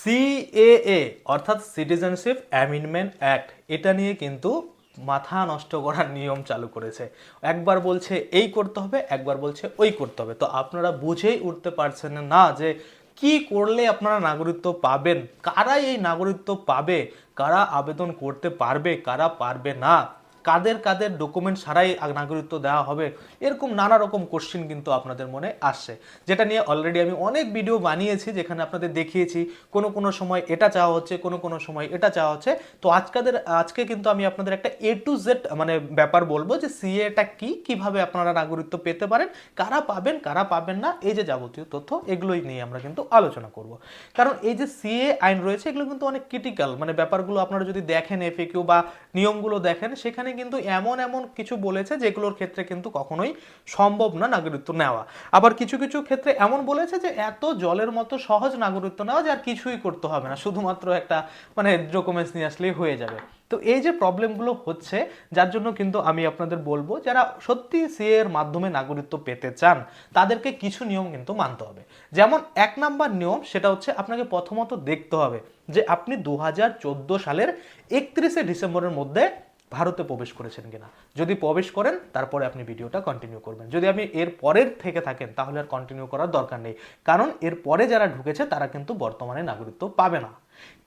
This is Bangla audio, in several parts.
সিএএ, অর্থাৎ সিটিজেনশিপ অ্যামেন্ডমেন্ট অ্যাক্ট, এটা নিয়ে কিন্তু মাথা নষ্ট করার নিয়ম চালু করেছে। একবার বলছে এই করতে হবে, একবার বলছে ওই করতে হবে। তো আপনারা বুঝেই উঠতে পারছেন না যে কি করলে আপনারা নাগরিকত্ব পাবেন, কারা এই নাগরিকত্ব পাবে, কারা আবেদন করতে পারবে, কারা পারবে না। কাদের কাদের ডকুমেন্ট ছাড়াই নাগরিকত্ব দেওয়া হবে, এরকম নানা রকম কোশ্চেন কিন্তু আপনাদের মনে আসছে। যেটা নিয়ে অলরেডি আমি অনেক ভিডিও বানিয়েছি, যেখানে আপনাদের দেখিয়েছি, কোনো কোনো সময় এটা চাওয়া হচ্ছে, কোনো কোনো সময় এটা চাওয়া হচ্ছে। তো আজকাদের, আজকে কিন্তু আমি আপনাদের একটা এ টু জেড মানে ব্যাপার বলব যে সিএটা কি, কীভাবে আপনারা নাগরিকত্ব পেতে পারেন, কারা পাবেন কারা পাবেন না, এই যে যাবতীয় তথ্য, এগুলোই নিয়ে আমরা কিন্তু আলোচনা করব। কারণ এই যে সিএ আইন রয়েছে, এগুলো কিন্তু অনেক ক্রিটিক্যাল মানে ব্যাপারগুলো আপনারা যদি দেখেন এফএকিউ বা নিয়মগুলো দেখেন, সেখানে কিন্তু এমন এমন কিছু বলেছে যেগুলোর ক্ষেত্রে কিন্তু কখনোই সম্ভব না নাগরিকত্ব নেওয়া। আবার কিছু কিছু ক্ষেত্রে এমন বলেছে যে এত জলের মতো সহজ নাগরিকত্ব নেওয়া যে আর কিছুই করতে হবে না, শুধুমাত্র একটা মানে ডকুমেন্টস নিয়ে আসলেই হয়ে যাবে। তো এই যে প্রবলেমগুলো হচ্ছে, যার জন্য কিন্তু আমি আপনাদের বলব, যারা সত্যি সিএ এর মাধ্যমে নাগরিকত্ব পেতে চান, তাদেরকে কিছু নিয়ম কিন্তু মানতে হবে। যেমন এক নাম্বার নিয়ম সেটা হচ্ছে আপনাকে প্রথমত দেখতে হবে যে আপনি দু হাজার চোদ্দ সালের একত্রিশে ডিসেম্বরের মধ্যে ভারতে প্রবেশ করেছেন কিনা। যদি প্রবেশ করেন, তারপরে আপনি ভিডিওটা কন্টিনিউ করবেন। যদি আপনি এর পরের থেকে থাকেন, তাহলে আর কন্টিনিউ করার দরকার নেই। কারণ এর পরে যারা ঢুকেছে, তারা কিন্তু বর্তমানে নাগরিকত্ব পাবে না।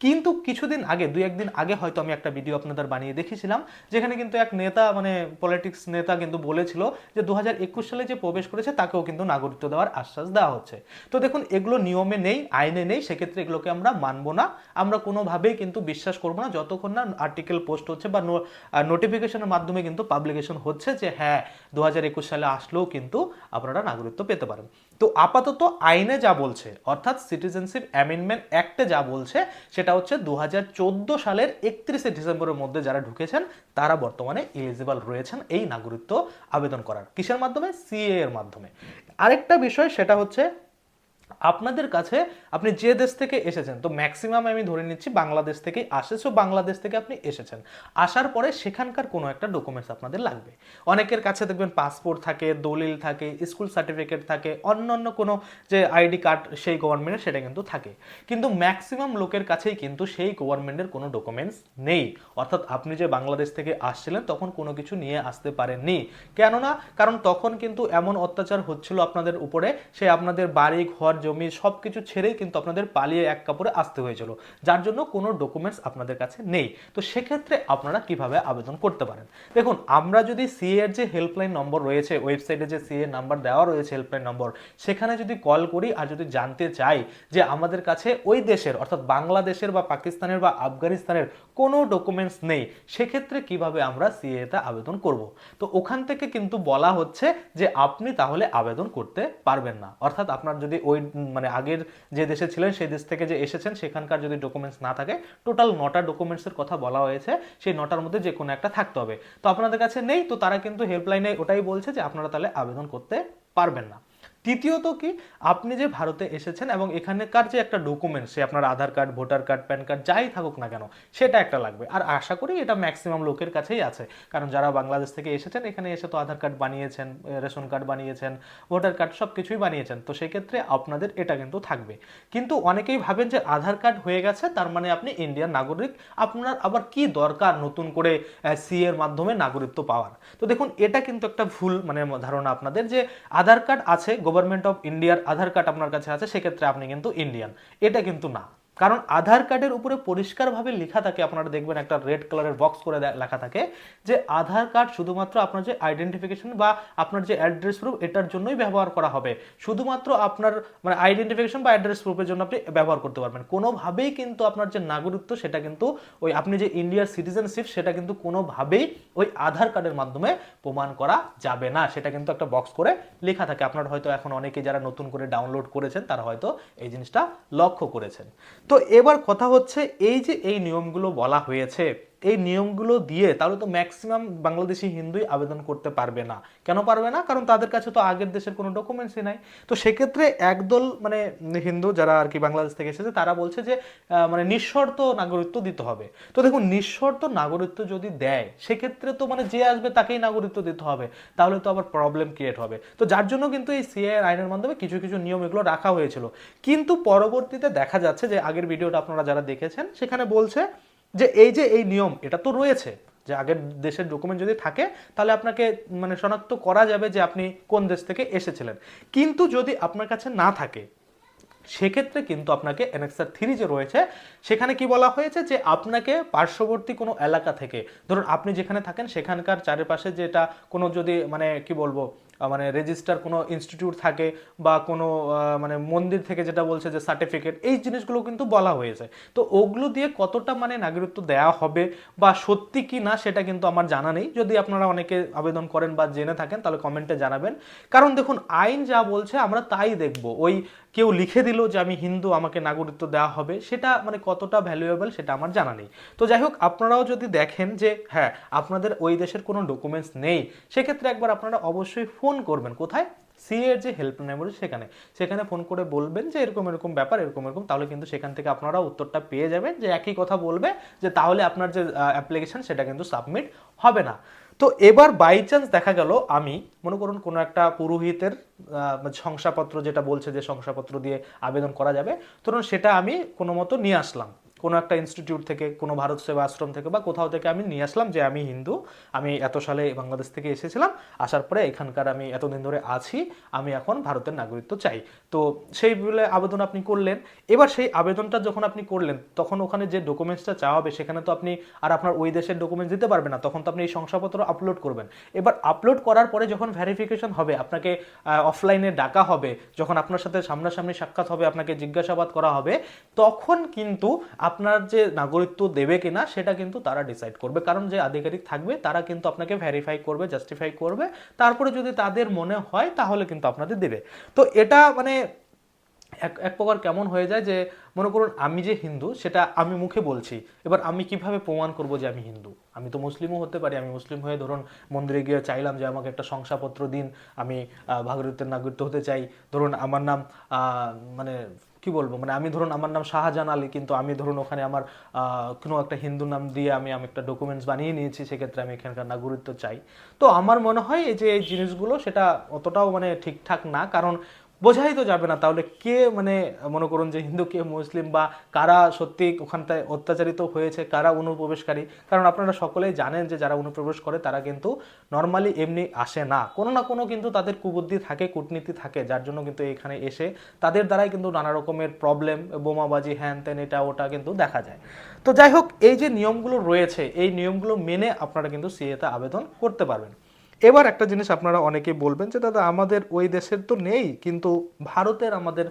কিন্তু কিছুদিন আগে, দুই একদিন আগে হয়তো আমি একটা ভিডিও আপনাদের বানিয়ে দেখেছিলাম যেখানে কিন্তু এক নেতা মানে পলিটিক্স নেতা কিন্তু বলেছিল যে দু হাজার একুশ সালে যে প্রবেশ করেছে, তাকেও কিন্তু নাগরিকত্ব দেওয়ার আশ্বাস দেওয়া হচ্ছে। তো দেখুন, এগুলো নিয়মে নেই, আইনে নেই, সেক্ষেত্রে এগুলোকে আমরা মানবো না। আমরা কোনোভাবেই কিন্তু বিশ্বাস করব না, যতক্ষণ না আর্টিকেল পোস্ট হচ্ছে বা নোটিফিকেশনের মাধ্যমে কিন্তু পাবলিকেশন হচ্ছে যে হ্যাঁ দু হাজার একুশ সালে আসলেও কিন্তু আপনারা নাগরিকত্ব পেতে পারেন। তো আপাতত আইনে যা বলছে, অর্থাৎ সিটিজেনশিপ অ্যামেন্ডমেন্ট অ্যাক্টে যা বলছে, সেটা হচ্ছে দু হাজার চোদ্দ সালের একত্রিশে ডিসেম্বরের মধ্যে যারা ঢুকেছেন, তারা বর্তমানে এলিজিবল রয়েছেন এই নাগরিকত্ব আবেদন করার। কিসের মাধ্যমে? সিএ এর মাধ্যমে। আরেকটা বিষয়, সেটা হচ্ছে আপনাদের কাছে আপনি যে দেশ থেকে এসেছেন, তো ম্যাক্সিমাম আমি ধরে নিচ্ছি বাংলাদেশ থেকে আসে সো বাংলাদেশ থেকে আপনি এসেছেন। আসার পরে সেখানকার কোনো একটা ডকুমেন্টস আপনাদের লাগবে। অনেকের কাছে দেখবেন পাসপোর্ট থাকে, দলিল থাকে স্কুল সার্টিফিকেট থাকে অন্য অন্য কোনো যে আইডি কার্ড সেই গভর্নমেন্টের সেটা কিন্তু থাকে। কিন্তু ম্যাক্সিমাম লোকের কাছেই কিন্তু সেই গভর্নমেন্টের কোনো ডকুমেন্টস নেই। অর্থাৎ আপনি যে বাংলাদেশ থেকে আসছিলেন, তখন কোনো কিছু নিয়ে আসতে পারেননি। কেননা, কারণ তখন কিন্তু এমন অত্যাচার হচ্ছিল আপনাদের উপরে, সে আপনাদের বাড়ি, ঘর জমি সব কিছু ছেড়েই কিন্তু আপনাদের পালিয়ে এক কাপড়ে আসতে হয়েছিল, যার জন্য কোনো ডকুমেন্টস আপনাদের কাছে নেই। তো সেক্ষেত্রে আপনারা কীভাবে আবেদন করতে পারেন? দেখুন, আমরা যদি সিএ এর যে হেল্পলাইন নম্বর রয়েছে ওয়েবসাইটে যে সিএ নাম্বার দেওয়া রয়েছে হেল্পলাইন নম্বর সেখানে যদি কল করি আর যদি জানতে চাই যে আমাদের কাছে ওই দেশের, অর্থাৎ বাংলাদেশের বা পাকিস্তানের বা আফগানিস্তানের কোনো ডকুমেন্টস নেই, সেক্ষেত্রে কীভাবে আমরা সিএতে আবেদন করব? তো ওখান থেকে কিন্তু বলা হচ্ছে যে আপনি তাহলে আবেদন করতে পারবেন না। অর্থাৎ আপনার যদি ওই মানে আগের যে দেশে ছিলেন, সেই দেশ থেকে যে এসেছেন, সেখানকার যদি ডকুমেন্টস না থাকে টোটাল নটা ডকুমেন্টসের কথা বলা হয়েছে, সেই নটার মধ্যে যে কোনো একটা থাকতে হবে। তো আপনাদের কাছে নেই, তো তারা কিন্তু হেল্পলাইনে ওটাই বলছে যে আপনারা তাহলে আবেদন করতে পারবেন না। তৃতীয়ত কি, আপনি যে ভারতে এসেছেন এবং এখানকার যে একটা ডকুমেন্ট সে আপনার Aadhaar card voter card PAN card যাই থাকুক না কেন, সেটা একটা লাগবে। আর আশা করি এটা ম্যাক্সিমাম লোকের কাছেই আছে। কারণ যারা বাংলাদেশ থেকে এসেছেন, এখানে এসে তো আধার কার্ড বানিয়েছেন রেশন কার্ড বানিয়েছেন ভোটার কার্ড সব কিছুই বানিয়েছেন। তো সেক্ষেত্রে আপনাদের এটা কিন্তু থাকবে। কিন্তু অনেকেই ভাবেন যে আধার কার্ড হয়ে গেছে, তার মানে আপনি ইন্ডিয়ান নাগরিক, আপনার আবার কি দরকার নতুন করে সি এর মাধ্যমে নাগরিকত্ব পাওয়ার? তো দেখুন, এটা কিন্তু একটা ভুল মানে ধারণা আপনাদের যে আধার কার্ড আছে গভর্নমেন্ট অফ ইন্ডিয়ার আধার কার্ড আপনার কাছে আছে, সেক্ষেত্রে আপনি কিন্তু ইন্ডিয়ান এটা কিন্তু না। কারণ আধার কার্ডের উপরে পরিষ্কারভাবে লেখা থাকে, আপনারা দেখবেন একটা রেড কালারের বক্স করে লেখা থাকে যে আধার কার্ড শুধুমাত্র আপনার যে আইডেন্টিফিকেশন বা আপনার যে অ্যাড্রেস প্রুফ এটার জন্যই ব্যবহার করা হবে। শুধুমাত্র আপনার মানে আইডেন্টিফিকেশন বা অ্যাড্রেস প্রুফের জন্য আপনি ব্যবহার করতে পারবেন। কোনোভাবেই কিন্তু আপনার যে নাগরিকত্ব, সেটা কিন্তু ওই আপনি যে ইন্ডিয়ার সিটিজেনশিপ সেটা কিন্তু কোনোভাবেই ওই আধার কার্ডের মাধ্যমে প্রমাণ করা যাবে না। সেটা কিন্তু একটা বক্স করে লেখা থাকে। আপনার হয়তো এখন অনেকে যারা নতুন করে ডাউনলোড করেছেন, তারা হয়তো এই জিনিসটা লক্ষ্য করেছেন। তো এবার কথা হচ্ছে এই যে এই নিয়মগুলো বলা হয়েছে এই নিয়মগুলো দিয়ে তাহলে তো ম্যাক্সিমাম বাংলাদেশি হিন্দুই আবেদন করতে পারবে না। কেন পারবে না? কারণ তাদের কাছে তো আগের দেশের কোনো ডকুমেন্টসই নাই। তো সেক্ষেত্রে একদল মানে হিন্দু যারা আর কি বাংলাদেশ থেকে এসেছে, তারা বলছে যে মানে নিঃশর্ত নাগরিকত্ব দিতে হবে। তো দেখুন, নিঃশর্ত নাগরিকত্ব যদি দেয়, সেক্ষেত্রে তো মানে যে আসবে তাকেই নাগরিকত্ব দিতে হবে। তাহলে তো আবার প্রবলেম ক্রিয়েট হবে। তো যার জন্য কিন্তু এই সিএ আইনের মাধ্যমে কিছু কিছু নিয়ম এগুলো রাখা হয়েছিল। কিন্তু পরবর্তীতে দেখা যাচ্ছে যে, আগের ভিডিওটা আপনারা যারা দেখেছেন, সেখানে বলছে যে এই যে এই নিয়ম, এটা তো রয়েছে, যে আগের দেশের ডকুমেন্ট যদি থাকে, তাহলে আপনাকে মানে শনাক্ত করা যাবে যে আপনি কোন দেশ থেকে এসেছিলেন। কিন্তু যদি আপনার কাছে না থাকে, সেক্ষেত্রে কিন্তু আপনাকে এনএক্সার থ্রি যে রয়েছে, সেখানে কি বলা হয়েছে যে আপনাকে পার্শ্ববর্তী কোনো এলাকা থেকে, ধরুন আপনি যেখানে থাকেন, সেখানকার চারিপাশে যেটা কোনো যদি মানে কি বলব মানে রেজিস্টার কোনো ইনস্টিটিউট থাকে বা কোনো মানে মন্দির থেকে যেটা বলছে যে সার্টিফিকেট এই জিনিসগুলো কিন্তু বলা হয়েছে। তো ওগুলো দিয়ে কতটা মানে নাগরিকত্ব দেওয়া হবে বা সত্যি কি না সেটা কিন্তু আমার জানা নেই। যদি আপনারা অনেকে আবেদন করেন বা জেনে থাকেন, তাহলে কমেন্টে জানাবেন। কারণ দেখুন, আইন যা বলছে আমরা তাই দেখব। ওই কেউ লিখে দিল যে আমি হিন্দু, আমাকে নাগরিকত্ব দেওয়া হবে, সেটা মানে কতটা ভ্যালুয়েবল সেটা আমার জানা নেই। তো যাই হোক, আপনারাও যদি দেখেন যে হ্যাঁ আপনাদের ওই দেশের কোনো ডকুমেন্টস নেই, সেক্ষেত্রে একবার আপনারা অবশ্যই ফোন করবেন। কোথায়? সি এর যে হেল্পলাইন নাম্বার সেখানে। সেখানে ফোন করে বলবেন যে, এরকম এরকম ব্যাপার, এরকম এরকম, তাহলে কিন্তু সেখান থেকে আপনারা উত্তরটা পেয়ে যাবেন যে, একই কথা বলবে যে, তাহলে আপনার যে অ্যাপ্লিকেশন সেটা কিন্তু সাবমিট হবে না। তো এবার বাই চান্স দেখা গেল আমি, মনে করুন কোনো একটা পুরোহিতের শংসাপত্র যেটা বলছে যে শংসাপত্র দিয়ে আবেদন করা যাবে, ধরুন সেটা আমি কোনো মতো নিয়ে আসলাম। কোনো একটা ইনস্টিটিউট থেকে, কোনো ভারত সেবা আশ্রম থেকে বা কোথাও থেকে আমি নিয়ে আসলাম যে আমি হিন্দু, আমি এত সালে বাংলাদেশ থেকে এসেছিলাম, আসার পরে এখানকার আমি এতদিন ধরে আছি, আমি এখন ভারতের নাগরিকত্ব চাই। তো সেই বলে আবেদন আপনি করলেন। এবার সেই আবেদনটা যখন আপনি করলেন, তখন ওখানে যে ডকুমেন্টসটা চাওয়া হবে, সেখানে তো আপনি আর আপনার ওই দেশের ডকুমেন্টস দিতে পারবেন না, তখন তো আপনি এই শংসাপত্র আপলোড করবেন। এবার আপলোড করার পরে যখন ভেরিফিকেশন হবে, আপনাকে অফলাইনে ডাকা হবে, যখন আপনার সাথে সামনাসামনি সাক্ষাৎ হবে, আপনাকে জিজ্ঞাসাবাদ করা হবে, তখন কিন্তু আপনার যে নাগরিকত্ব দেবে কিনা সেটা কিন্তু তারা ডিসাইড করবে। কারণ যে আধিকারিক থাকবে তারা কিন্তু আপনাকে ভেরিফাই করবে জাস্টিফাই করবে। তারপরে যদি তাদের মনে হয় তাহলে কিন্তু আপনাদের দেবে। তো এটা মানে এক এক প্রকার কেমন হয়ে যায় যে মনে করুন আমি যে হিন্দু সেটা আমি মুখে বলছি। এবার আমি কীভাবে প্রমাণ করব যে আমি হিন্দু? আমি তো মুসলিমও হতে পারি। আমি মুসলিম হয়ে ধরুন মন্দিরে গিয়ে চাইলাম যে আমাকে একটা শংসাপত্র দিন। আমি আহ, ভারতের নাগরিকত্ব হতে চাই। ধরুন আমার নাম মানে কি বলব? মানে আমি ধরুন আমার নাম শাহজাহান আলী, কিন্তু আমি ধরুন ওখানে আমার কোনো একটা হিন্দু নাম দিয়ে আমি আমি একটা ডকুমেন্টস বানিয়ে নিয়েছি, সেক্ষেত্রে আমি এখানকার নাগরিকত্ব চাই। তো আমার মনে হয় এই যে এই জিনিসগুলো, সেটা অতটাও মানে ঠিকঠাক না। কারণ বোঝাই তো যাবে না। তাহলে কে মানে মনে করুন যে হিন্দু, কে মুসলিম বা কারা সত্যি ওখানটায় অত্যাচারিত হয়েছে, কারা অনুপ্রবেশকারী? কারণ আপনারা সকলেই জানেন যে যারা অনুপ্রবেশ করে তারা কিন্তু নর্মালি এমনি আসে না। কোনো না কোনো কিন্তু তাদের কুবুদ্ধি থাকে, কূটনীতি থাকে, যার জন্য কিন্তু এখানে এসে তাদের দ্বারাই কিন্তু নানা রকমের প্রবলেম বোমাবাজি, হ্যান ত্যান, এটা ওটা কিন্তু দেখা যায়। তো যাই হোক, এই যে নিয়মগুলো রয়েছে, এই নিয়মগুলো মেনে আপনারা কিন্তু সিএতে আবেদন করতে পারবেন। এবার একটা জিনিস আপনারা অনেকে বলবেন যে, দাদা, আমাদের ওই দেশের তো নেই, কিন্তু ভারতের আমাদের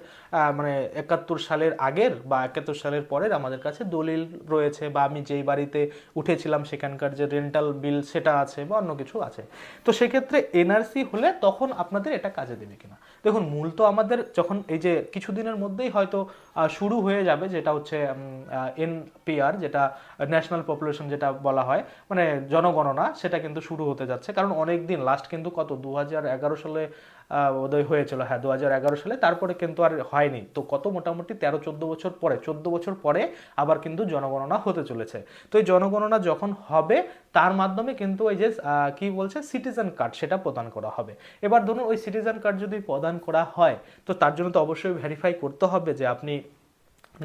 মানে একাত্তর সালের আগের বা একাত্তর সালের পরের আমাদের কাছে দলিল রয়েছে বা আমি যেই বাড়িতে উঠেছিলাম সেখানকার যে রেন্টাল বিল সেটা আছে বা অন্য কিছু আছে। তো সেক্ষেত্রে এনআরসি হলে তখন আপনাদের এটা কাজে দেবে কিনা? দেখুন, মূল তো আমাদের যখন এই যে কিছুদিনের মধ্যেই হয়তো শুরু হয়ে যাবে যেটা হচ্ছে এনপিআর, যেটা ন্যাশনাল পপুলেশন যেটা বলা হয় মানে জনগণনা, সেটা কিন্তু শুরু হতে যাচ্ছে। কারণ অনেক দিন লাস্ট কিন্তু কত দু হাজার এগারো সালে বোধহয় হয়েছিল। হ্যাঁ দু হাজার এগারো সালে। তারপরে কিন্তু আর হয়নি। তো কত মোটামুটি তেরো, চোদ্দ বছর পরে, চোদ্দ বছর পরে আবার কিন্তু জনগণনা হতে চলেছে। তো এই জনগণনা যখন হবে, তার মাধ্যমে কিন্তু ওই যে কি বলছে? সিটিজেন কার্ড সেটা প্রদান করা হবে। এবার ধরুন ওই সিটিজেন কার্ড যদি প্রদান করা হয়, তো তার জন্য তো অবশ্যই ভেরিফাই করতে হবে যে আপনি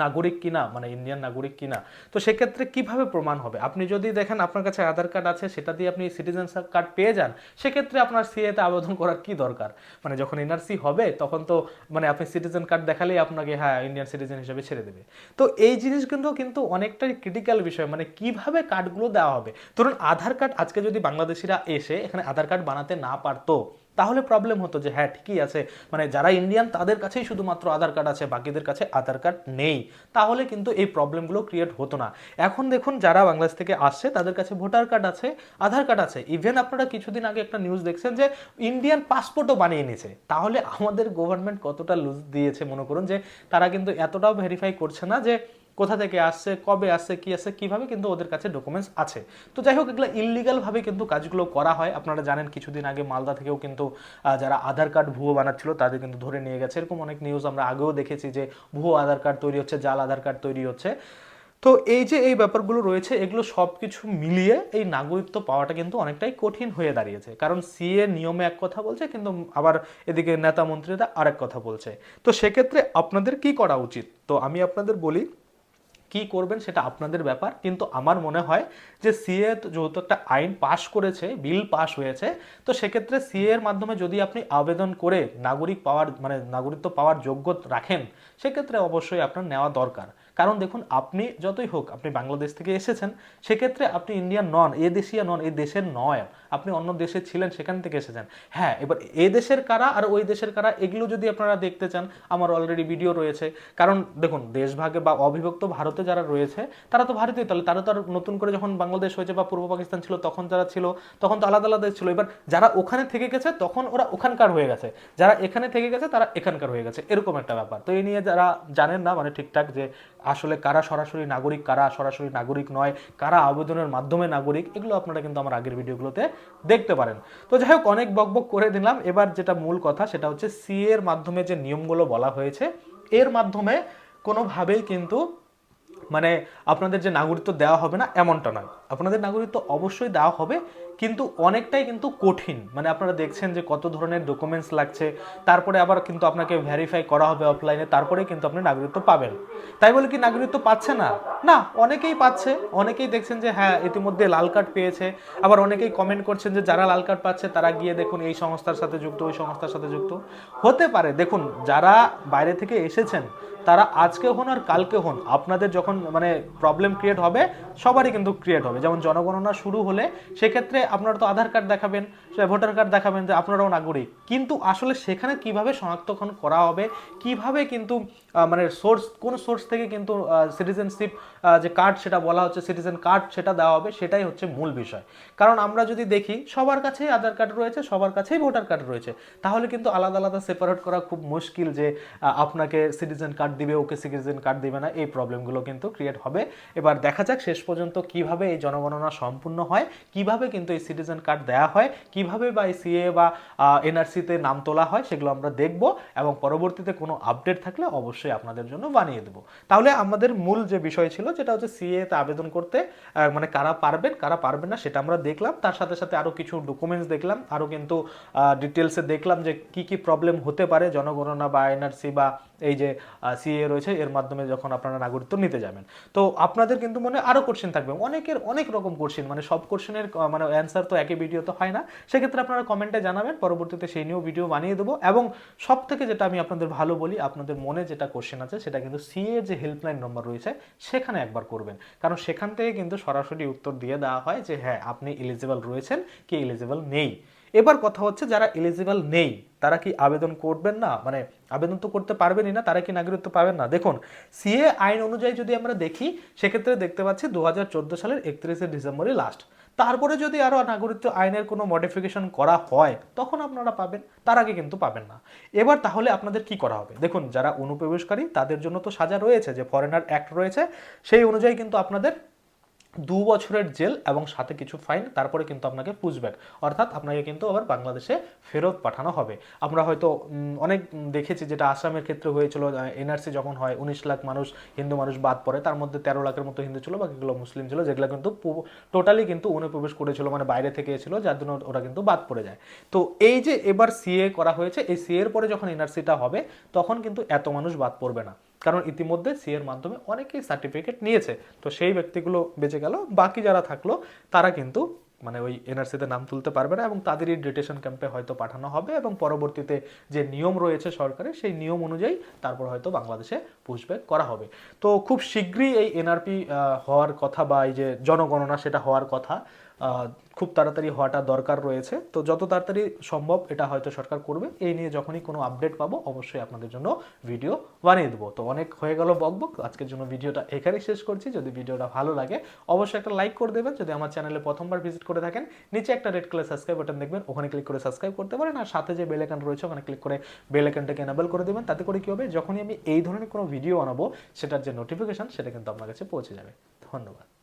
নাগরিক কিনা মানে ইন্ডিয়ান নাগরিক কিনা, তো সেক্ষেত্রে কীভাবে প্রমাণ হবে? আপনি যদি দেখেন আপনার কাছে আধার কার্ড আছে, সেটা দিয়ে আপনি সিটিজেন কার্ড পেয়ে যান, সেক্ষেত্রে আপনার সিএতে আবেদন করার কি দরকার? মানে যখন এনআরসি হবে, তখন তো মানে আপনি সিটিজেন কার্ড দেখালেই আপনাকে হ্যাঁ ইন্ডিয়ান সিটিজেন হিসেবে ছেড়ে দেবে। তো এই জিনিস কিন্তু কিন্তু অনেকটাই ক্রিটিক্যাল বিষয় মানে কীভাবে কার্ডগুলো দেওয়া হবে? ধরুন, আধার কার্ড আজকে যদি বাংলাদেশিরা এসে এখানে আধার কার্ড বানাতে না পারতো তাহলে প্রবলেম হতো যে হ্যাঁ ঠিকই আছে। মানে যারা ইন্ডিয়ান তাদের কাছেই শুধুমাত্র আধার কার্ড আছে, বাকিদের কাছে আধার কার্ড নেই। তাহলে কিন্তু এই প্রবলেমগুলো ক্রিয়েট হতো না। এখন দেখুন, যারা বাংলাদেশ থেকে আসছে, তাদের কাছে ভোটার কার্ড আছে আধার কার্ড আছে। ইভেন আপনারা কিছুদিন আগে একটা নিউজ দেখছেন যে ইন্ডিয়ান পাসপোর্টও বানিয়ে নিয়েছে। তাহলে আমাদের গভর্নমেন্ট কতটা লুজ দিয়েছে, মনে করুন যে, তারা কিন্তু এতটাও ভেরিফাই করছে না যে কোথা থেকে আসছে, কবে আসছে, কি আসছে, কীভাবে কিন্তু ওদের কাছে ডকুমেন্টস আছে। তো যাই হোক, এগুলো ইলিগালভাবে কিন্তু কাজগুলো করা হয়। আপনারা জানেন, কিছুদিন আগে মালদা থেকেও কিন্তু যারা আধার কার্ড ভুয়ো বানাচ্ছিল, তাদের কিন্তু ধরে নিয়ে গেছে। এরকম অনেক নিউজ আমরা আগেও দেখেছি যে, ভুয়ো আধার কার্ড তৈরি হচ্ছে, জাল আধার কার্ড তৈরি হচ্ছে। তো এই যে এই ব্যাপারগুলো রয়েছে, এগুলো সব কিছু মিলিয়ে এই নাগরিকত্ব পাওয়াটা কিন্তু অনেকটাই কঠিন হয়ে দাঁড়িয়েছে। কারণ সিএ নিয়মে এক কথা বলছে, কিন্তু আবার এদিকে নেতা মন্ত্রীরা আরেক কথা বলছে। তো সেক্ষেত্রে আপনাদের কি করা উচিত? তো আমি আপনাদের বলি কি করবেন সেটা আপনাদের ব্যাপার। কিন্তু আমার মনে হয় যে সিএ যেহেতু একটা আইন পাশ করেছে, বিল পাশ হয়েছে, তো সেক্ষেত্রে সিএ এর মাধ্যমে যদি আপনি আবেদন করে নাগরিক পাওয়ার মানে নাগরিকত্ব পাওয়ার যোগ্য রাখেন, সেক্ষেত্রে অবশ্যই আপনার নেওয়া দরকার। কারণ দেখুন, আপনি যতই হোক, আপনি বাংলাদেশ থেকে এসেছেন, সেক্ষেত্রে আপনি ইন্ডিয়ান নন এ দেশীয় নন এ দেশের নয়। আপনি অন্য দেশে ছিলেন, সেখান থেকে এসেছেন হ্যাঁ এবার এ দেশের কারা আর ওই দেশের কারা, এগুলো যদি আপনারা দেখতে চান, আমার অলরেডি ভিডিও রয়েছে। কারণ দেখুন, দেশভাগে বা অবিভক্ত ভারতে যারা রয়েছে, তারা তো ভারতীয়, তাহলে তারা তো আর নতুন করে যখন বাংলাদেশ হয়েছে বা পূর্ব পাকিস্তান ছিল, তখন যারা ছিল, তখন তো আলাদা আলাদা ছিল। এবার যারা ওখানে থেকে গেছে, তখন ওরা ওখানকার হয়ে গেছে। যারা এখানে থেকে গেছে, তারা এখানকার হয়ে গেছে। এরকম একটা ব্যাপার। তো এই নিয়ে যারা জানেন না মানে ঠিকঠাক যে আসলে কারা সরাসরি নাগরিক, কারা সরাসরি নাগরিক নয়, কারা আবেদনের মাধ্যমে নাগরিক, এগুলো আপনারা কিন্তু আমার আগের ভিডিওগুলোতে দেখতে পারেন। তো যাই হোক অনেক বক করে দিলাম। এবার যেটা মূল কথা, সেটা হচ্ছে সি এর মাধ্যমে যে নিয়মগুলো বলা হয়েছে, এর মাধ্যমে কোনোভাবেই কিন্তু মানে আপনাদের যে নাগরিকত্ব দেওয়া হবে না, এমনটা নয়। আপনাদের নাগরিকত্ব অবশ্যই দেওয়া হবে, কিন্তু অনেকটাই কিন্তু কঠিন। মানে আপনারা দেখছেন যে কত ধরনের ডকুমেন্টস লাগছে, তারপরে আবার কিন্তু আপনাকে ভেরিফাই করা হবে অফলাইনে তারপরে কিন্তু আপনি নাগরিকত্ব পাবেন। তাই বলে কি নাগরিকত্ব পাচ্ছে না? না, অনেকেই পাচ্ছে। অনেকেই দেখছেন যে হ্যাঁ ইতিমধ্যে লাল কার্ড পেয়েছে। আবার অনেকেই কমেন্ট করছেন যে যারা লাল কার্ড পাচ্ছে, তারা গিয়ে দেখুন এই সংস্থার সাথে যুক্ত, ওই সংস্থার সাথে যুক্ত। হতে পারে, দেখুন, যারা বাইরে থেকে এসেছেন, তারা আজকে হন আর কালকে হন, আপনাদের যখন মানে প্রবলেম ক্রিয়েট হবে, সবারই কিন্তু ক্রিয়েট হবে। যেমন জনগণনা শুরু হলে সেক্ষেত্রে আপনারা তো আধার কার্ড দেখাবেন ভোটার কার্ড দেখাবেন যে আপনারাও নাগরিক। কিন্তু আসলে সেখানে কীভাবে শনাক্তকরণ করা হবে, কীভাবে কিন্তু মানে সোর্স কোন সোর্স থেকে কিন্তু সিটিজেনশিপ যে কার্ড সেটা বলা হচ্ছে সিটিজেন কার্ড সেটা দেওয়া হবে, সেটাই হচ্ছে মূল বিষয়। কারণ আমরা যদি দেখি, সবার কাছেই আধার কার্ড রয়েছে, সবার কাছেই ভোটার কার্ড রয়েছে। তাহলে কিন্তু আলাদা আলাদা সেপারেট করা খুব মুশকিল যে আপনাকে সিটিজেন কার্ড দিবে, ওকে সিটিজেন কার্ড দিবে না, এই প্রবলেমগুলো কিন্তু ক্রিয়েট হবে। এবার দেখা যাক শেষ পর্যন্ত কীভাবে এই জনগণনা সম্পূর্ণ হয়, কীভাবে কিন্তু এই সিটিজেন কার্ড দেওয়া হয়, কীভাবে বা এই সিএ বা এনআরসিতে নাম তোলা হয়, সেগুলো আমরা দেখব। এবং পরবর্তীতে কোনো আপডেট থাকলে অবশ্যই আপনাদের জন্য বানিয়ে দেবো। তাহলে আমাদের মূল যে বিষয় ছিল, যেটা হচ্ছে সিএ তে আবেদন করতে মানে কারা পারবেন কারা পারবেন না সেটা আমরা দেখলাম। তার সাথে সাথে আরও কিছু ডকুমেন্টস দেখলাম আরও কিন্তু ডিটেলসে দেখলাম যে কি কি প্রবলেম হতে পারে জনগণনা বা এনআরসি বা এই যে সিএ রয়েছে, এর মাধ্যমে যখন আপনারা নাগরিকত্ব নিতে যাবেন। তো আপনাদের কিন্তু মনে আরও কোশ্চেন থাকবে। অনেকের অনেক রকম কোশ্চেন মানে সব কোশ্চেনের মানে অ্যান্সার তো একই ভিডিও তো হয় না। সেক্ষেত্রে আপনারা কমেন্টে জানাবেন, পরবর্তীতে সেই নিয়েও ভিডিও বানিয়ে দেবো। এবং সব থেকে যেটা আমি আপনাদের ভালো বলি, আপনাদের মনে যেটা কোশ্চেন আছে, সেটা কিন্তু সিএ যে হেল্পলাইন নম্বর রয়েছে, সেখানে একবার করবেন। কারণ সেখান থেকে কিন্তু সরাসরি উত্তর দিয়ে দেওয়া হয় যে হ্যাঁ আপনি এলিজিবল রয়েছেন কি এলিজিবল নেই। এবার কথা হচ্ছে, যারা এলিজিবল নেই, তারা কি আবেদন করবেন না? মানে আবেদন তো করতে পারবেনই না, তারা কি নাগরিকত্ব পাবেন না? দেখুন সিএ আইন অনুযায়ী যদি আমরা দেখি, সেক্ষেত্রে দেখতে পাচ্ছি দু হাজার চোদ্দ সালের একত্রিশে ডিসেম্বরই লাস্ট তারপরে যদি আরও নাগরিকত্ব আইনের কোনো মডিফিকেশন করা হয়, তখন আপনারা পাবেন, তার আগে কিন্তু পাবেন না। এবার তাহলে আপনাদের কি করা হবে? দেখুন, যারা অনুপ্রবেশকারী, তাদের জন্য তো সাজা রয়েছে, যে ফরেনার অ্যাক্ট রয়েছে, সেই অনুযায়ী কিন্তু আপনাদের দু বছরের জেল এবং সাথে কিছু ফাইন, তারপরে কিন্তু আপনাকে পুষব্যাক অর্থাৎ আপনাকে কিন্তু আবার বাংলাদেশে ফেরত পাঠানো হবে। আমরা হয়তো অনেক দেখেছি যেটা আসামের ক্ষেত্রে হয়েছিল এনআরসি যখন হয়, উনিশ লাখ মানুষ, হিন্দু মানুষ বাদ পড়ে, তার মধ্যে তেরো লাখের মতো হিন্দু ছিল, বাকিগুলো মুসলিম ছিল, যেগুলো কিন্তু টোটালি কিন্তু অনুপ্রবেশ করেছিল মানে বাইরে থেকে এসেছিল, যার জন্য ওরা কিন্তু বাদ পড়ে যায়। তো এই যে এবার সিএ করা হয়েছে, এই সিএ এর পরে যখন এনআরসিটা হবে, তখন কিন্তু এত মানুষ বাদ পড়বে না। কারণ ইতিমধ্যে সি এর মাধ্যমে অনেকেই সার্টিফিকেট নিয়েছে। তো সেই ব্যক্তিগুলো বেঁচে গেল। বাকি যারা থাকল, তারা কিন্তু মানে ওই এনআরসিতে নাম তুলতে পারবে না এবং তাদেরই ডিটেশন ক্যাম্পে হয়তো পাঠানো হবে এবং পরবর্তীতে যে নিয়ম রয়েছে সরকারের, সেই নিয়ম অনুযায়ী তারপর হয়তো বাংলাদেশে পুশব্যাক করা হবে। তো খুব শীঘ্রই এই এনআরপি হওয়ার কথা বা এই যে জনগণনা, সেটা হওয়ার কথা খুব তাড়াতাড়ি হওয়াটা দরকার রয়েছে। তো যত তাড়াতাড়ি সম্ভব এটা হয়তো সরকার করবে। এই নিয়ে যখনই কোনো আপডেট পাবো, অবশ্যই আপনাদের জন্য ভিডিও বানিয়ে দেবো। তো অনেক হয়ে গেল বকবক আজকের জন্য ভিডিওটা এখানেই শেষ করছি। যদি ভিডিওটা ভালো লাগে, অবশ্যই একটা লাইক করে দেবেন। যদি আমার চ্যানেলে প্রথমবার ভিজিট করে থাকেন, নিচে একটা রেড কালার সাবস্ক্রাইব বাটন দেখবেন, ওখানে ক্লিক করে সাবস্ক্রাইব করতে পারেন। আর সাথে যে বেল আইকন রয়েছে, ওখানে ক্লিক করে বেল আইকনটাকে এনাবেল করে দেবেন। তাতে করে কি হবে, যখনই আমি এই ধরনের কোনো ভিডিও বানাবো, সেটার যে নোটিফিকেশন সেটা কিন্তু আপনার কাছে পৌঁছে যাবে। ধন্যবাদ।